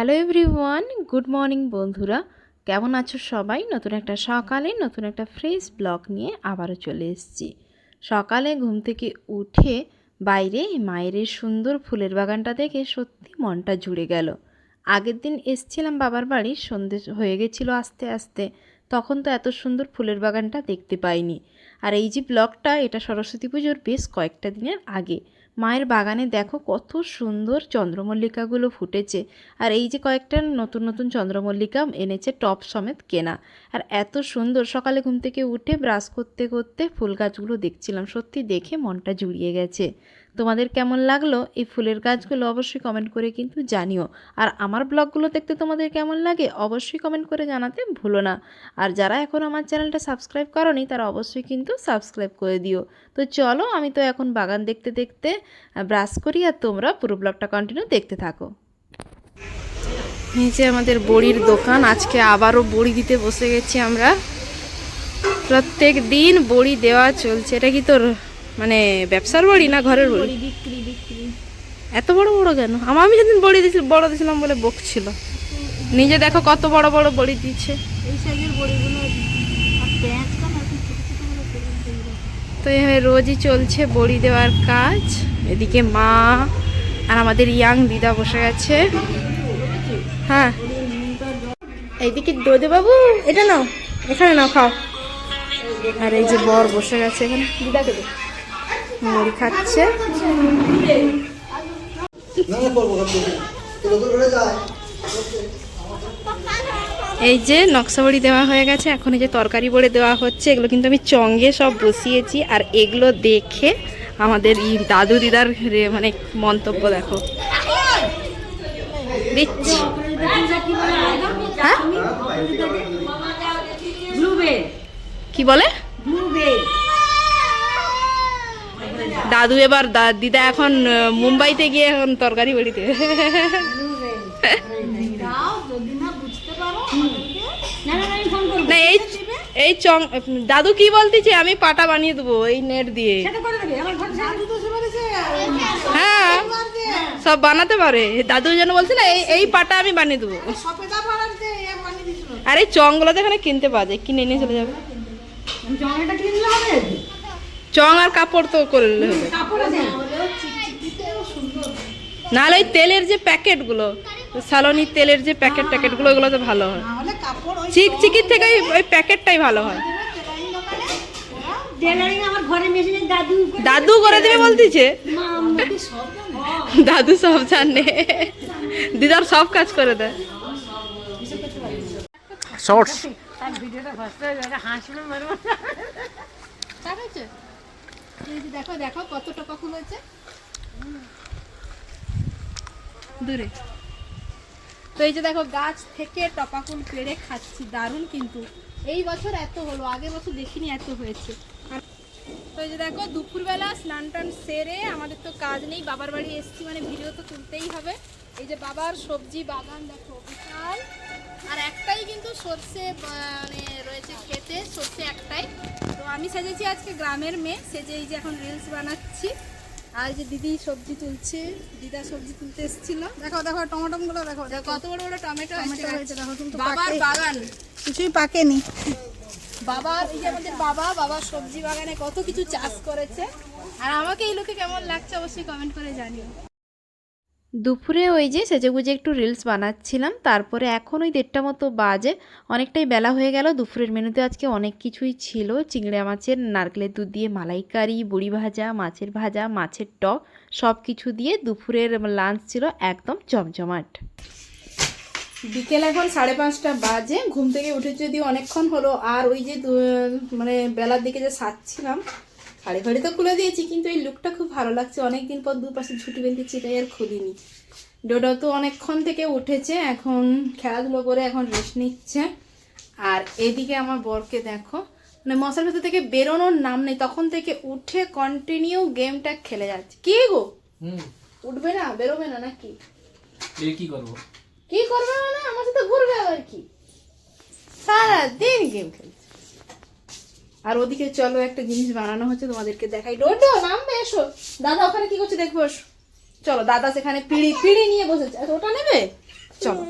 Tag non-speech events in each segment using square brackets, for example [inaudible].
Hello everyone, good morning বন্ধুরা। কেমন আছো সবাই? নতুন একটা সকালে নতুন একটা ফ্রেশ ব্লগ নিয়ে আবারও চলে এসেছি। সকালে ঘুম থেকে উঠে বাইরে মায়ের সুন্দর ফুলের বাগানটা দেখে সত্যি মনটা জুড়ে গেল। আগের দিন এসছিলাম বাবার বাড়ি, সন্ধে হয়ে গেছিল আস্তে আস্তে। তখন তো এত সুন্দর ফুলের বাগানটা দেখতে পাইনি। আর এই যে ব্লগটা, এটা সরস্বতী পুজোর বেশ কয়েকটা দিনের আগে। মায়ের বাগানে দেখো কত সুন্দর চন্দ্রমল্লিকাগুলো ফুটেছে। আর এই যে কয়েকটা নতুন নতুন চন্দ্রমল্লিকা এনেছে টপ সমেত কেনা। আর এত সুন্দর, সকালে ঘুম থেকে উঠে ব্রাশ করতে করতে ফুল গাছগুলো দেখছিলাম। সত্যি দেখে মনটা জুড়িয়ে গেছে। তোমাদের কেমন লাগল এই ফুলের গাছগুলো অবশ্যই কমেন্ট করে কিন্তু জানিও। আর আমার ব্লগগুলো দেখতে তোমাদের কেমন লাগে অবশ্যই কমেন্ট করে জানাতে ভুলো না। আর যারা এখন আমার চ্যানেলটা সাবস্ক্রাইব করনি, তারা অবশ্যই কিন্তু সাবস্ক্রাইব করে দিও। তো চলো, আমি তো এখন বাগান দেখতে দেখতে ব্রাশ করি আর তোমরা পুরো ব্লগটা কন্টিনিউ দেখতে থাকো। নিচে আমাদের বড়ির দোকান, আজকে আবারও বড়ি দিতে বসে গেছি আমরা। প্রত্যেক দিন বড়ি দেওয়া চলছে। এটা কি তোর মানে ব্যবসার বড়ি না ঘরের বড়ি? বিক্রি বিক্রি। এত বড় বড় কেন? আমার আমি যেদিন বড়ি দিয়েছিল বড় দিয়েছিলাম বলে বকছিল। নিজে দেখো কত বড় বড় বড়ি দিচ্ছে। এই সাইজের বড়িগুলো। তো এভাবে রোজই চলছে বড়ি দেওয়ার কাজ। এদিকে মা আর আমাদের ইয়াং দিদা বসে গেছে। হ্যাঁ। এইদিকে দোদে বাবু এটা নাও। এখানে নাও খাও। আর এই যে বর বসে গেছে এখানে। দিদাকে দে। মুড়ি খাচ্ছে। এই যে নকশা বড়ি দেওয়া হয়ে গেছে এখন এই যে তরকারি বড়ি দেওয়া হচ্ছে এগুলো কিন্তু আমি চঙ্গে সব বসিয়েছি আর এগুলো দেখে আমাদের ই দাদু দিদার মানে মন্তব্য দেখো। দিচ্ছি। হ্যাঁ? কি বলে? দাদু এবার দিদা এখন মুম্বাইতে গিয়ে এখন তরকারি বড়ি দেবে না, এই এই চং, দাদু কি বলতেছে? আমি পাটা বানিয়ে দেবো, এই নেট দিয়ে। হ্যাঁ সব বানাতে পারে। দাদু যেন বলছে না, এই এই পাটা আমি বানিয়ে দেবো। আর, চংগুলো তো এখানে কিনতে পাওয়া যায়। কিনে নিয়ে চলে যাবে। চং আর কাপড় তো করে নিলে হবে। নাহলে ওই তেলের যে প্যাকেটগুলো সালনি তেলের যে প্যাকেট ট্যাকেটগুলো ওগুলো তো ভালো হয়। চিক চিকির থেকে ওই- প্যাকেটটাই ভালো হয়। টেলারিং আমার ঘরে মেশিনে দাদু দাদু করে দেবে বলতেছে। মা আমাকে সব জানে দাদু সব জানে। দিদার সব কাজ করে দেয়। শর্টস। ভিডিওটা ফার্স্ট দেখো দেখো কত টাকা হয়েছে। দূরে। তো এই যে দেখো, গাছ থেকে টপা ফুল পেড়ে খাচ্ছি, দারুণ কিন্তু। এই বছর এত হলো, আগের বছর দেখিনি এত হয়েছে। তো এই যে দেখো, দুপুরবেলা স্নান টান সেরে আমাদের তো কাজ নেই, বাবার বাড়ি এসছি মানে ভিডিও তো তুলতেই হবে। এই যে বাবার সবজি বাগান, দেখো, বিশাল। আর একটাই কিন্তু সর্ষে মানে রয়েছে খেতে সর্ষে একটাই। তো আমি সেজেছি আজকে গ্রামের মেয়ে সেজে এই যে এখন রিলস বানাচ্ছি। আর যে দিদি সবজি তুলছে দিদা সবজি তুলতে এসেছিল। দেখো দেখো টমেটো গুলো দেখো। দেখো কত বড় বড় টমেটো টমেটো হয়েছে দেখো কিন্তু বাবার বাগান। কিছুই পাকেনি। বাবার এই যে আমাদের বাবা বাবার সবজি বাগানে কত কিছু চাষ করেছে। আর আমাকে এই লোকে কেমন লাগছে অবশ্যই কমেন্ট করে জানিও। দুপুরে ওই যে সেজেগুজে একটু রিলস বানাচ্ছিলাম, তারপরে এখন ওই দেড়টা মতো বাজে, অনেকটাই বেলা হয়ে গেল। দুপুরের মেনুতে আজকে অনেক কিছুই ছিল। চিংড়া মাছের নারকেলের দুধ দিয়ে মালাইকারি, বুড়ি ভাজা, মাছের ভাজা, মাছের টক সব কিছু দিয়ে দুপুরের লাঞ্চ ছিল একদম জমজমাট বিকেল এখন সাড়ে পাঁচটা বাজে, ঘুম থেকে উঠে যদি অনেকক্ষণ হলো, আর ওই যে মানে বেলার দিকে যে সাজছিলাম শাড়ি ফাড়ি তো খুলে দিয়েছি কিন্তু এই লুকটা খুব ভালো লাগছে। অনেক দিন পর দুপাশে ছুটি বেঁধেছি তাই আর খুলিনি। ডোডো তো অনেকক্ষণ থেকে উঠেছে এখন খেলাধুলো করে এখন রেস্ট নিচ্ছে। আর এদিকে আমার বরকে দেখো মানে মশার ভেতর থেকে বেরোনোর নাম নেই তখন থেকে উঠে কন্টিনিউ গেমটা খেলে যাচ্ছে। কি গো? উঠবে না? বেরোবে না নাকি? কি করব? কি করবে মানে? আমার সাথে ঘুরবে আবার কি? সারা দিন গেম খেলছে। আর ওদিকে চলো একটা জিনিস বানানো হচ্ছে তোমাদেরকে দেখাই। ডোডো নামবে এসো। দাদা ওখানে কি করছে দেখব চলো দাদা সেখানে পিড়ি পিড়ি নিয়ে বসেছে। আচ্ছা, ওটা নেবে? চলো।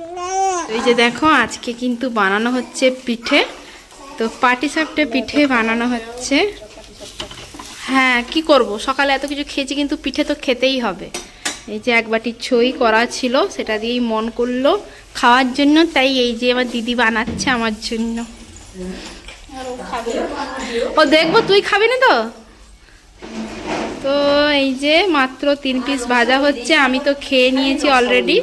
এই যে দেখো আজকে কিন্তু বানানো হচ্ছে পিঠে। তো পাটি সাপটে পিঠে বানানো হচ্ছে। হ্যাঁ কি করব? সকালে এত কিছু খেয়েছি কিন্তু পিঠে তো খেতেই হবে। এই যে এক বাটি ছই করা ছিল সেটা দিয়েই মন করল। খাওয়ার জন্য তাই এই যে আমার দিদি বানাচ্ছে আমার জন্য। ও, দেখব, তুই খাবি না তো? তো এই যে মাত্র তিন পিস ভাজা হচ্ছে, আমি তো খেয়ে নিয়েছি অলরেডি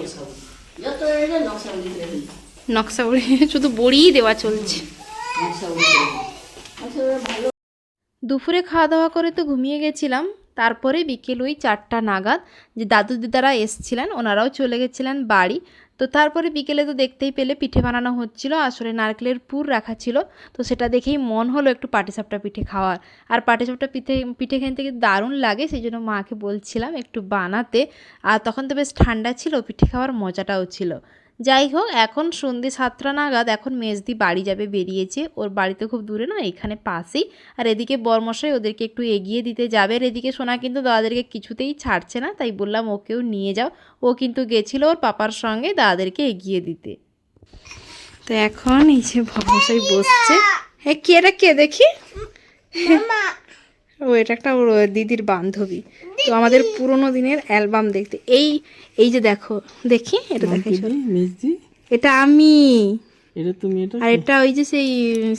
নকশা বড়ি, শুধু বড়িই দেওয়া চলছে। দুপুরে খাওয়া দাওয়া করে তো ঘুমিয়ে গেছিলাম, তারপরে বিকেল ওই চারটা নাগাদ যে দাদু দিদারা এসছিলেন, ওনারাও চলে গেছিলেন বাড়ি। তো তারপরে বিকেলে তো দেখতেই পেলে পিঠে বানানো হচ্ছিল, আসলে নারকেলের পুর রাখা ছিল। তো সেটা দেখেই মন হলো একটু পাটিসাপটা পিঠে খাওয়ার। আর পাটিসাপটা পিঠে পিঠে খেতে কিন্তু দারুণ লাগে সেই জন্য মাকে বলছিলাম একটু বানাতে। আর তখন তো বেশ ঠান্ডা ছিল, পিঠে খাওয়ার মজাটাও ছিল। যাই হোক এখন সন্ধে সাতটা নাগাদ এখন মেজদি বাড়ি যাবে, বেরিয়েছে। ওর বাড়িতে খুব দূরে না এখানে পাশেই। আর এদিকে বরমশাই ওদেরকে একটু এগিয়ে দিতে যাবে। আর এদিকে সোনা কিন্তু দাদাদেরকে কিছুতেই ছাড়ছে না, তাই বললাম ওকেও নিয়ে যাও। ও কিন্তু গেছিল ওর পাপার সঙ্গে দাদাদেরকে এগিয়ে দিতে। তো এখন এই যে বরমশাই বসছে। হ্যাঁ কে এটা কে দেখি? ও এটা একটা ওর দিদির বান্ধবী। তো আমাদের পুরোনো দিনের অ্যালবাম দেখতে। এই এই যে দেখো দেখি এটা দেখাই এটা আমি। এটা তুমি এটা আর এটা ওই যে সেই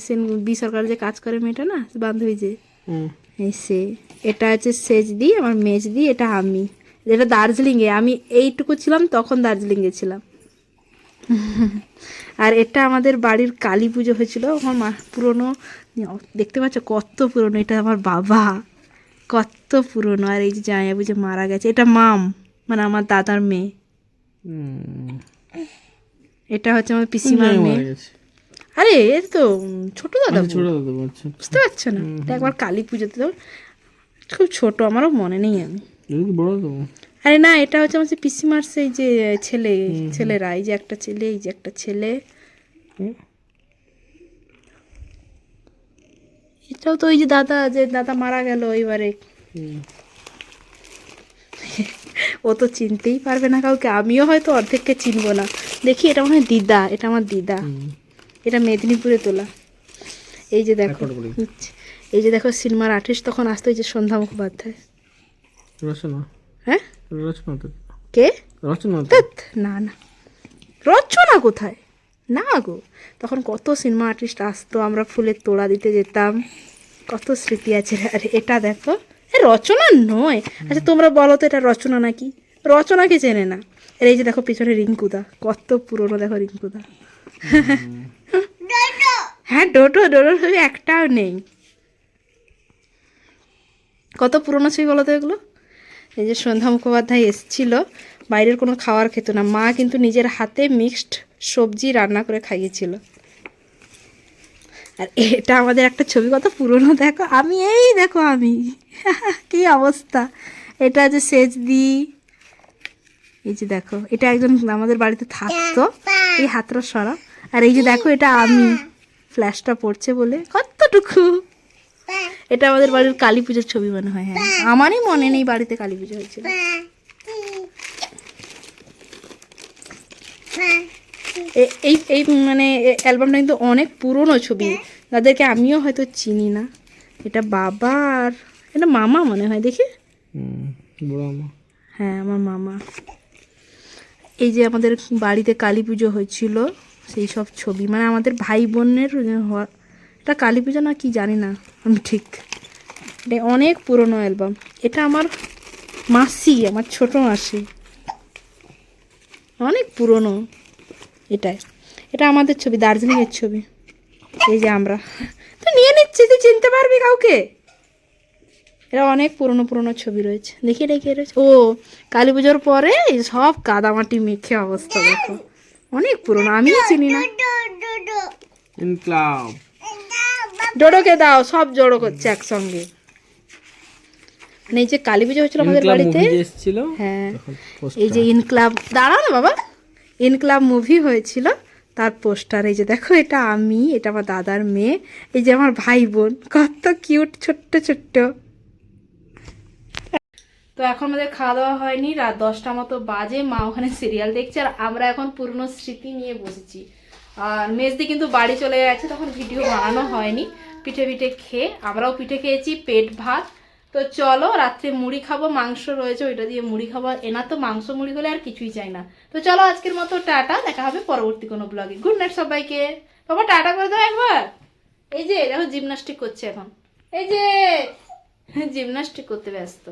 সেন বি সরকার যে কাজ করে মেয়েটা না বান্ধবী যে। এই সে এটা হচ্ছে সেজদি আমার মেজদি এটা আমি। এটা দার্জিলিংয়ে আমি এইটুকু ছিলাম তখন দার্জিলিংয়ে ছিলাম। [laughs] আর এটা আমাদের বাড়ির কালী পুজো হয়েছিল। আমার মা পুরনো দেখতে পাচ্ছ কত পুরনো এটা আমার বাবা। কত পুরনো আর এই যে জামাইবাবু যে মারা গেছে এটা মাম মানে আমার দাদার মেয়ে। এটা হচ্ছে আমার পিসিমার মারা মেয়ে আরে এর তো ছোট দাদা আচ্ছা, ছোট দাদা বুঝতে পারছ না? একবার কালী পুজোতে তো খুব ছোট আমারও মনে নেই আমি। বড় আরে না এটা হচ্ছে আমার সেই পিসিমার সেই যে ছেলে ছেলেরা এই যে একটা ছেলে এই যে একটা ছেলে। এটাও তো ওই যে দাদা যে দাদা মারা গেল এবারে। ও তো চিনতেই পারবে না কাউকে আমিও হয়তো অর্ধেককে চিনবো না। দেখি এটা মনে হয় দিদা এটা আমার দিদা। এটা মেদিনীপুরে তোলা। এই যে দেখো এই যে দেখো সিনেমার আর্টিস্ট তখন আসতো এই যে সন্ধ্যা মুখোপাধ্যায়। হ্যাঁ? রচনা কে? রচনা না না। রচনা কোথায়? না গো। তখন কত সিনেমা আর্টিস্ট আসতো আমরা ফুলের তোড়া দিতে যেতাম। কত স্মৃতি আছে আর এটা দেখো। এ রচনা নয়। আচ্ছা তোমরা বলো তো এটা রচনা নাকি? রচনাকে চেনে না? আর এই যে দেখো পিছনে রিঙ্কুদা কত পুরনো দেখো রিঙ্কুদা। হ্যাঁ ডোডো ডোডোর ছবি একটাও নেই। কত পুরনো ছবি বলো তো এগুলো? এই যে সন্ধ্যা মুখোপাধ্যায় এসেছিল, বাইরের কোনো খাওয়ার খেত না। মা কিন্তু নিজের হাতে মিক্সড সবজি রান্না করে খাইয়েছিল। আর এটা আমাদের একটা ছবি কত পুরনো, দেখো, আমি এই দেখো আমি। [laughs] কি অবস্থা। এটা যে সেচ দি এই যে দেখো, এটা একজন আমাদের বাড়িতে থাকতো, এই হাতটা সরা আর এই যে দেখো, এটা আমি। ফ্ল্যাশটা পড়ছে বলে কতটুকু এটা আমাদের বাড়ির কালী পুজোর ছবি মনে হয় হ্যাঁ। আমারই মনে নেই বাড়িতে কালী পুজো হয়েছিল। এই এই মানে অ্যালবামটা কিন্তু অনেক পুরনো ছবি। যাদেরকে আমিও হয়তো চিনি না। এটা বাবার এটা মামা মনে হয় দেখি। হ্যাঁ আমার মামা। এই যে আমাদের বাড়িতে কালী পুজো হয়েছিল সেই সব ছবি। মানে আমাদের ভাই বোনের এটা কালী পুজো না কি জানি না আমি ঠিক। এটা অনেক পুরনো অ্যালবাম। এটা আমার মাসি আমার ছোট মাসি। অনেক পুরনো এটাই। এটা আমাদের ছবি দার্জিলিংয়ের ছবি। এই যে আমরা। তো নিয়ে নিচ্ছি তুই চিনতে পারবি কাউকে? এটা অনেক পুরনো পুরনো ছবি রয়েছে। দেখি কে রয়েছে। ও কালী পুজোর পরে সব কাদামাটি মেখে অবস্থা দেখো। অনেক পুরনো আমিও চিনি না। ডোডোকে দাও সব জড়ো করছে একসঙ্গে। মানে এই যে কালী পুজো হয়েছিল আমাদের বাড়িতে হ্যাঁ এই যে ইনক্লাব দাঁড়াও না বাবা ইনক্লাব মুভি হয়েছিল তার পোস্টার এই যে দেখো এটা আমি এটা আমার দাদার মেয়ে এই যে আমার ভাই বোন কত কিউট ছোট্ট ছোট্ট। তো এখন আমাদের খাওয়া দাওয়া হয়নি রাত দশটা মতো বাজে মা ওখানে সিরিয়াল দেখছে আর আমরা এখন পুরনো স্মৃতি নিয়ে বসেছি। মেজদি কিন্তু বাড়ি চলে গেছে, তখন ভিডিও বানানো হয়নি। পিঠে পিঠে খেয়ে, আমরাও পিঠে খেয়েছি, পেট ভাত। তো চলো, রাত্রে মুড়ি খাব, মাংস রয়েছে, ওইটা দিয়ে মুড়ি খাব। এনা তো মাংস মুড়ি হলে আর কিছুই চাই না। তো চলো, আজকের মতো টাটা, দেখা হবে পরবর্তী কোনো ব্লগে গুড নাইট সবাইকে। বাবা, টাটা করে দাও একবার। এই যে, দেখো জিমনাস্টিক করছে এখন। এই যে জিমনাস্টিক করতে ব্যস্ত।